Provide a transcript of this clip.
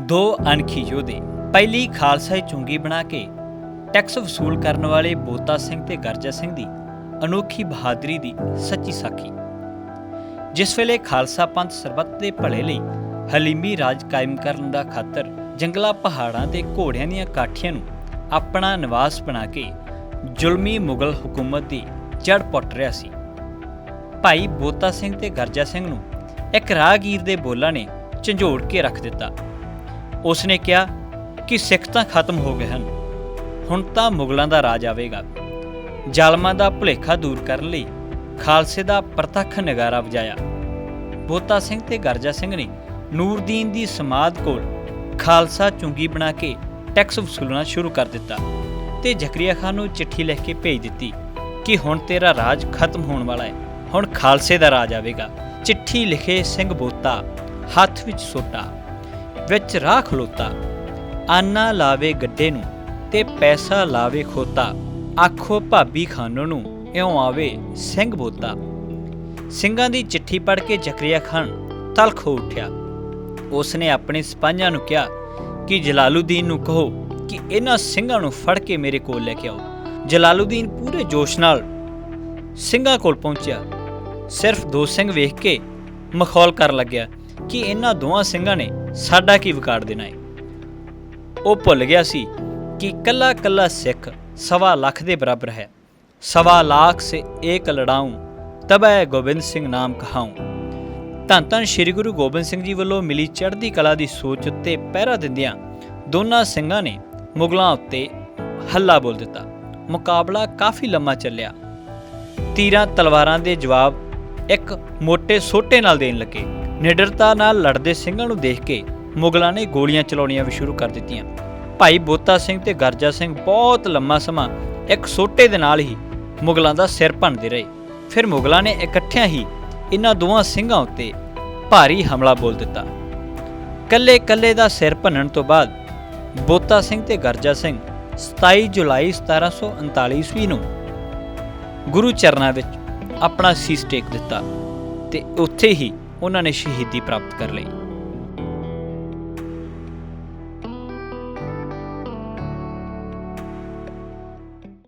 ਦੋ ਅਣਖੀ ਯੋਧੇ ਪਹਿਲੀ ਖਾਲਸਾਈ ਚੁੰਗੀ ਬਣਾ ਕੇ ਟੈਕਸ ਵਸੂਲ ਕਰਨ ਵਾਲੇ ਬੋਤਾ ਸਿੰਘ ਤੇ ਗਰਜਾ ਸਿੰਘ ਦੀ ਅਨੋਖੀ ਬਹਾਦਰੀ ਦੀ ਸੱਚੀ ਸਾਖੀ। ਜਿਸ ਵੇਲੇ ਖਾਲਸਾ ਪੰਥ ਸਰਬੱਤ ਦੇ ਭਲੇ ਲਈ ਹਲੀਮੀ ਰਾਜ ਕਾਇਮ ਕਰਨ ਦਾ ਖਾਤਰ ਜੰਗਲਾ ਪਹਾੜਾਂ ਤੇ ਘੋੜਿਆਂ ਦੀਆਂ ਕਾਠੀਆਂ ਨੂੰ ਆਪਣਾ ਨਿਵਾਸ ਬਣਾ ਕੇ ਜ਼ੁਲਮੀ ਮੁਗਲ ਹਕੂਮਤ ਦੀ ਜੜ ਪੁੱਟ ਰਿਹਾ ਸੀ। ਭਾਈ ਬੋਤਾ ਸਿੰਘ ਤੇ ਗਰਜਾ ਸਿੰਘ ਨੂੰ ਇੱਕ ਰਾਹਗੀਰ ਦੇ ਬੋਲਾਂ ਨੇ ਝੰਜੋੜ ਕੇ ਰੱਖ ਦਿੱਤਾ। ਉਸ ਨੇ ਕਿਹਾ ਕਿ ਸਿੱਖ ਤਾਂ ਖਤਮ ਹੋ ਗਏ ਹਨ। ਹੁਣ ਤਾਂ ਮੁਗਲਾਂ ਦਾ ਰਾਜ ਆਵੇਗਾ। ਜ਼ਾਲਮਾਂ ਦਾ ਭੁਲੇਖਾ ਦੂਰ ਕਰਨ ਲਈ ਖਾਲਸੇ ਦਾ ਪ੍ਰਤੱਖ ਨਗਾਰਾ ਵਜਾਇਆ। ਬੋਤਾ ਸਿੰਘ ਤੇ ਗਰਜਾ ਸਿੰਘ ਨੇ ਨੂਰਦੀਨ ਦੀ ਸਮਾਧ ਕੋਲ ਖਾਲਸਾ ਚੁੰਗੀ ਬਣਾ ਕੇ ਟੈਕਸ ਵਸੂਲਣਾ ਸ਼ੁਰੂ ਕਰ ਦਿੱਤਾ ਤੇ ਜ਼ਕਰੀਆ ਖਾਨ ਨੂੰ ਚਿੱਠੀ ਲਿਖ ਕੇ ਭੇਜ ਦਿੱਤੀ ਕਿ ਹੁਣ ਤੇਰਾ ਰਾਜ ਖਤਮ ਹੋਣ ਵਾਲਾ ਹੈ। ਹੁਣ ਖਾਲਸੇ ਦਾ ਰਾਜ ਆਵੇਗਾ। ਚਿੱਠੀ ਲਿਖੇ ਸਿੰਘ ਬੋਤਾ ਹੱਥ ਵਿੱਚ ਸੋਟਾ। ਵਿੱਚ ਰਾਹ ਖਲੋਤਾ। ਆਨਾ ਲਾਵੇ ਗੱਡੇ ਨੂੰ ਤੇ ਪੈਸਾ ਲਾਵੇ ਖੋਤਾ। ਆਖੋ ਭਾਬੀ ਖਾਨੋ ਨੂੰ, ਇਉਂ ਆਵੇ, ਸਿੰਘ ਬੋਤਾ। ਸਿੰਘਾਂ ਦੀ ਚਿੱਠੀ ਪੜ੍ਹ ਕੇ ਜ਼ਕਰੀਆ ਖਾਨ ਤਲਖ ਹੋ ਉੱਠਿਆ। ਉਸ ਨੇ ਆਪਣੇ ਸਿਪਾਹੀਆਂ ਨੂੰ ਕਿਹਾ ਕਿ, ਜਲਾਲੂਦੀਨ ਨੂੰ ਕਹੋ ਕਿ ਇਹਨਾਂ ਸਿੰਘਾਂ ਨੂੰ ਫੜ ਕੇ ਮੇਰੇ ਕੋਲ ਲੈ ਕੇ ਆਓ। ਜਲਾਲੂਦੀਨ ਪੂਰੇ ਜੋਸ਼ ਨਾਲ ਸਿੰਘਾਂ ਕੋਲ ਪਹੁੰਚਿਆ। ਸਿਰਫ ਦੋ ਸਿੰਘ ਵੇਖ ਕੇ ਮਖੌਲ ਕਰਨ ਲੱਗਿਆ। ਕਿ ਇਹਨਾਂ ਦੋਵਾਂ ਸਿੰਘਾਂ ਨੇ ਸਾਡਾ ਕੀ ਵਿਗਾੜ ਦੇਣਾ ਹੈ ਉਹ ਭੁੱਲ ਗਿਆ ਸੀ ਕਿ ਕੱਲਾ ਕੱਲਾ ਸਿੱਖ ਸਵਾ ਲੱਖ ਦੇ ਬਰਾਬਰ ਹੈ। ਸਵਾ ਲੱਖ ਸੇ ਏਕ ਲੜਾਊਂ ਤਬੈ ਗੋਬਿੰਦ ਸਿੰਘ ਨਾਮ ਕਹਾਊਂ ਧੰਨ ਧੰਨ ਸ੍ਰੀ ਗੁਰੂ ਗੋਬਿੰਦ ਸਿੰਘ ਜੀ ਵੱਲੋਂ ਮਿਲੀ ਚੜ੍ਹਦੀ ਕਲਾ ਦੀ ਸੋਚ ਉੱਤੇ ਪਹਿਰਾ ਦਿੰਦਿਆਂ ਦੋਨਾਂ ਸਿੰਘਾਂ ਨੇ ਮੁਗਲਾਂ ਉੱਤੇ ਹੱਲਾ ਬੋਲ ਦਿੱਤਾ। ਮੁਕਾਬਲਾ ਕਾਫੀ ਲੰਮਾ ਚੱਲਿਆ। ਤੀਰਾਂ ਤਲਵਾਰਾਂ ਦੇ ਜਵਾਬ ਇੱਕ ਮੋٹے ਸੋਟੇ ਨਾਲ ਦੇਣ ਲੱਗੇ। ਨਿਡਰਤਾ ਨਾਲ ਲੜਦੇ ਸਿੰਘਾਂ ਨੂੰ ਦੇਖ ਕੇ ਮੁਗਲਾਂ ਨੇ ਗੋਲੀਆਂ ਚਲਾਉਣੀਆਂ ਵੀ ਸ਼ੁਰੂ ਕਰ ਦਿੱਤੀਆਂ। ਭਾਈ ਬੋਤਾ ਸਿੰਘ ਤੇ ਗਰਜਾ ਸਿੰਘ ਬਹੁਤ ਲੰਮਾ ਸਮਾਂ ਇੱਕ ਸੋਟੇ ਦੇ ਨਾਲ ਹੀ ਮੁਗਲਾਂ ਦਾ ਸਿਰ ਭੰਨਦੇ ਰਹੇ। ਫਿਰ ਮੁਗਲਾਂ ਨੇ ਇਕੱਠਿਆਂ ਹੀ ਇਹਨਾਂ ਦੋਵਾਂ ਸਿੰਘਾਂ ਉੱਤੇ ਭਾਰੀ ਹਮਲਾ ਬੋਲ ਦਿੱਤਾ। ਕੱਲੇ ਕੱਲੇ ਦਾ ਸਿਰ ਭੰਨਣ ਤੋਂ ਬਾਅਦ ਬੋਤਾ ਸਿੰਘ ਤੇ ਗਰਜਾ ਸਿੰਘ 27 ਜੁਲਾਈ 1739 ਈਸਵੀ ਨੂੰ ਗੁਰੂ ਚਰਨਾਂ ਵਿੱਚ ਆਪਣਾ ਸੀਸ ਟੇਕ ਦਿੱਤਾ ਤੇ ਉੱਥੇ ਹੀ ਉਹਨਾਂ ਨੇ ਸ਼ਹੀਦੀ ਪ੍ਰਾਪਤ ਕਰ ਲਈ।